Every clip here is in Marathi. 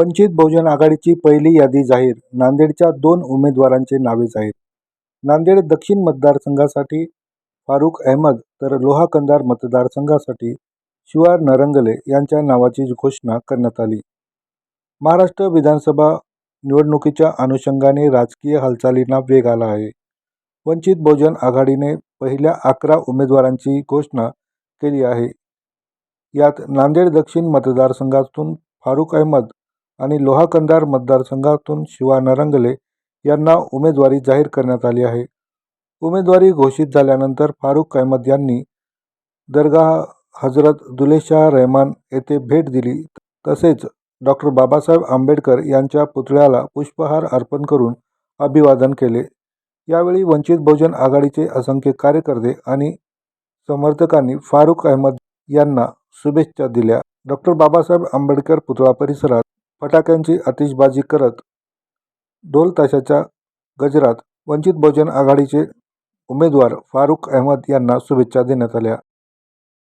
वंचित बहुजन आघाडीची पहिली यादी जाहीर. नांदेडच्या दोन उमेदवारांचे नावे जाहीर. नांदेड दक्षिण मतदारसंघासाठी फारुख अहमद तर लोहा कंदार मतदारसंघासाठी शिवार नरंगले यांच्या नावाची घोषणा करण्यात आली. महाराष्ट्र विधानसभा निवडणुकीच्या अनुषंगाने राजकीय हालचालींना वेग आला आहे. वंचित बहुजन आघाडीने पहिल्या अकरा उमेदवारांची घोषणा केली आहे. यात नांदेड दक्षिण मतदारसंघातून फारुख अहमद आणि लोहा कंधार मतदारसंघातून शिवा नरंगले यांना उमेदवारी जाहीर करण्यात आली आहे. उमेदवारी घोषित झाल्यानंतर फारुख अहमद यांनी दरगाह हजरत दुलेशाह रहमान येथे भेट दिली. तसेच डॉक्टर बाबासाहेब आंबेडकर यांच्या पुतळ्याला पुष्पहार अर्पण करून अभिवादन केले. यावेळी वंचित बहुजन आघाडीचे असंख्य कार्यकर्ते आणि समर्थकांनी फारुख अहमद यांना शुभेच्छा दिल्या. डॉक्टर बाबासाहेब आंबेडकर पुतळा परिसरात फटाक्यांची आतिषबाजी करत ढोलताशाच्या गजरात वंचित बहुजन आघाडीचे उमेदवार फारुख अहमद यांना शुभेच्छा देण्यात आल्या.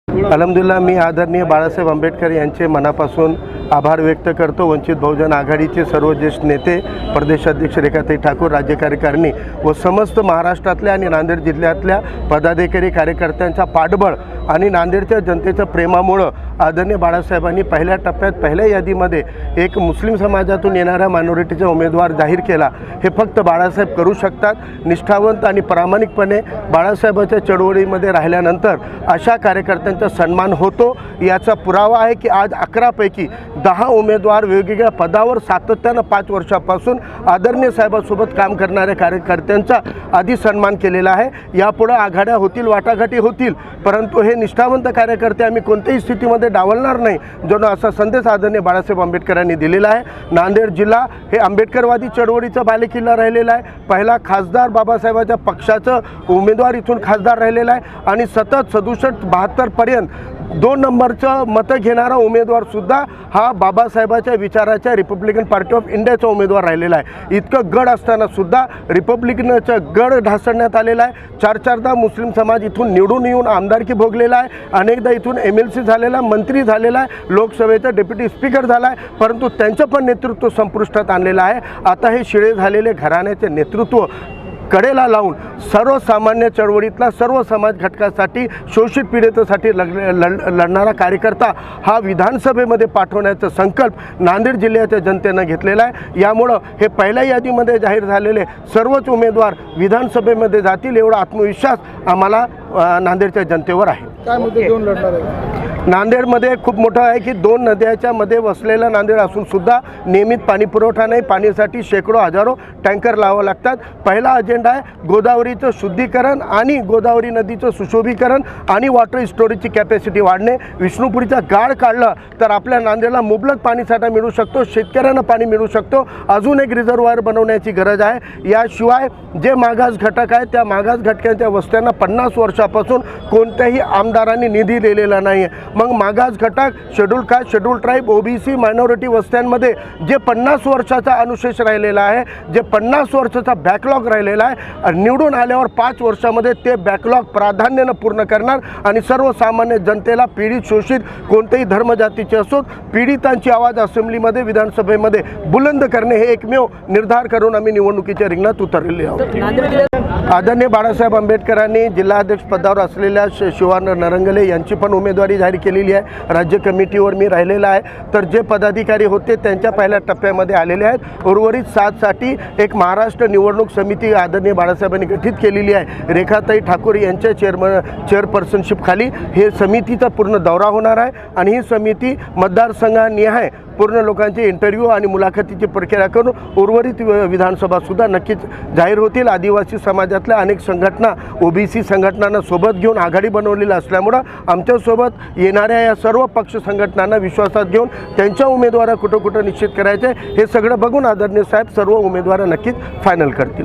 अलहमदुल्ला मी आदरणीय बाळासाहेब आंबेडकर यांचे मनापासून आभार व्यक्त करतो. वंचित बहुजन आघाडीचे सर्व ज्येष्ठ नेते प्रदेशाध्यक्ष रेखाताई ठाकूर राज्य कार्यकारिणी व समस्त महाराष्ट्रातल्या आणि नांदेड जिल्ह्यातल्या पदाधिकारी कार्यकर्त्यांचा पाठबळ आणि नांदेडच्या जनतेच्या प्रेमामुळं आदरणीय बाळासाहेबांनी पहिल्या टप्प्यात पहिल्या यादीमध्ये एक मुस्लिम समाजातून येणाऱ्या मायनॉरिटीचा उमेदवार जाहीर केला. हे फक्त बाळासाहेब करू शकतात. निष्ठावंत आणि प्रामाणिकपणे बाळासाहेबाच्या चळवळीमध्ये राहिल्यानंतर अशा कार्यकर्त्यांचा सन्मान होतो. याचा पुरावा आहे की आज अकरापैकी दहा उमेदवार वेगवेगळ्या पदावर सातत्यानं पाच वर्षापासून आदरणीय साहेबांसोबत काम करणाऱ्या कार्यकर्त्यांचा आधी सन्मान केलेला आहे. यापुढं आघाड्या होतील वाटाघाटी होतील परंतु हे निष्ठावंत कार्यकर्ते आम्ही कोणत्याही स्थितीमध्ये डावलणार नाही जणू असा संदेश आदरणीय बाळासाहेब आंबेडकरांनी दिलेला आहे. नांदेड जिल्हा हे आंबेडकरवादी चळवळीचा बालेकिल्ला राहिलेला आहे. पहिला खासदार बाबासाहेबाच्या पक्षाचं उमेदवार इथून खासदार राहिलेला आहे. आणि सतत सदुसष्ट बहात्तरपर्यंत दोन नंबरचं मतं घेणारा उमेदवारसुद्धा हा बाबासाहेबाच्या विचाराच्या रिपब्लिकन पार्टी ऑफ इंडियाचा उमेदवार राहिलेला आहे. इतकं गड असतानासुद्धा रिपब्लिकनचं गड ढासळण्यात आलेला आहे. चार चारदा मुस्लिम समाज इथून निवडून येऊन आमदारकी भोगलेला आहे. अनेकदा इथून एम एल सी झालेला आहे मंत्री झालेला आहे. लोकसभेचा डेप्युटी स्पीकर झाला आहे. परंतु त्यांचं पण नेतृत्व संपुष्टात आणलेलं आहे. आता हे शिळे झालेले घराण्याचे नेतृत्व कडेला लावून सर्वसामान्य चळवळीतला सर्व समाज घटकासाठी शोषित पीडितासाठी लढ लढ लढणारा कार्यकर्ता हा विधानसभेमध्ये पाठवण्याचा संकल्प नांदेड जिल्ह्याच्या जनतेनं घेतलेला आहे. यामुळं हे पहिल्या यादीमध्ये जाहीर झालेले सर्वच उमेदवार विधानसभेमध्ये जातील एवढा आत्मविश्वास आम्हाला नांदेडच्या जनतेवर आहे. काय मुद्दे घेऊन लढणार आहे नांदेडमध्ये खूप मोठं आहे की दोन नद्याच्या मध्ये वसलेलं नांदेड असूनसुद्धा नियमित पाणी पुरवठा नाही. पाणीसाठी शेकडो हजारो टँकर लावावं लागतात. पहिला अजेंडा आहे गोदावरीचं शुद्धीकरण आणि गोदावरी नदीचं सुशोभीकरण आणि वॉटर स्टोरेजची कॅपॅसिटी वाढणे. विष्णुपुरीचा गाळ काढला तर आपल्या नांदेडला मुबलक पाणीसाठा मिळू शकतो शेतकऱ्यांना पाणी मिळू शकतो. अजून एक रिझर्वायर बनवण्याची गरज आहे. याशिवाय जे मागास घटक आहेत त्या मागास घटकांच्या वस्त्यांना पन्नास वर्षापासून कोणत्याही आमदारांनी निधी दिलेला नाही आहे मग मागास घटक schedule caste schedule tribe OBC minority वस्त्यांमध्ये जे पन्नास वर्षाचा अनुशेष राहिलेला आहे जे पन्नास वर्षाचा बॅकलॉग राहिलेला आहे निवडून आल्यावर पाच वर्षामध्ये ते बॅकलॉग प्राधान्यानं पूर्ण करणार आणि सर्वसामान्य जनतेला पीडित शोषित कोणत्याही धर्मजातीचे असोत पीडितांची आवाज असेंब्लीमध्ये विधानसभेमध्ये बुलंद करणे हे एकमेव निर्धार करून आम्ही निवडणुकीच्या रिंगणात उतरलेले आहोत. आदरणीय बाळासाहेब आंबेडकरांनी जिल्हाध्यक्ष पदावर असलेल्या शिवान नरंगले यांची पण उमेदवारी जाहीर केलेली आहे. राज्य कमिटीवर मी राहिलेला आहे. तर जे पदाधिकारी होते त्यांच्या पहिल्या टप्प्यामध्ये आलेले आहेत. उर्वरित सातसाठी एक महाराष्ट्र निवडणूक समिती आदरणीय बाळासाहेबांनी गठीत केलेली आहे. रेखाताई ठाकूर यांच्या चेअरम चेअरपर्सनशिपखाली हे समितीचा पूर्ण दौरा होणार आहे. आणि ही समिती मतदारसंघानिहाय पूर्ण लोकांचे इंटरव्ह्यू आणि मुलाखतीची प्रक्रिया करून उर्वरित वि- विधानसभासुद्धा नक्कीच जाहीर होतील. आदिवासी समाजातल्या अनेक संघटना ओबीसी संघटनांना सोबत घेऊन आघाडी बनवलेली असल्यामुळं आमच्यासोबत येणाऱ्या या सर्व पक्ष संघटनांना विश्वासात घेऊन त्यांच्या उमेदवारा कुठं कुठं निश्चित करायचे हे सगळं बघून आदरणीय साहेब सर्व उमेदवार नक्कीच फायनल करतील.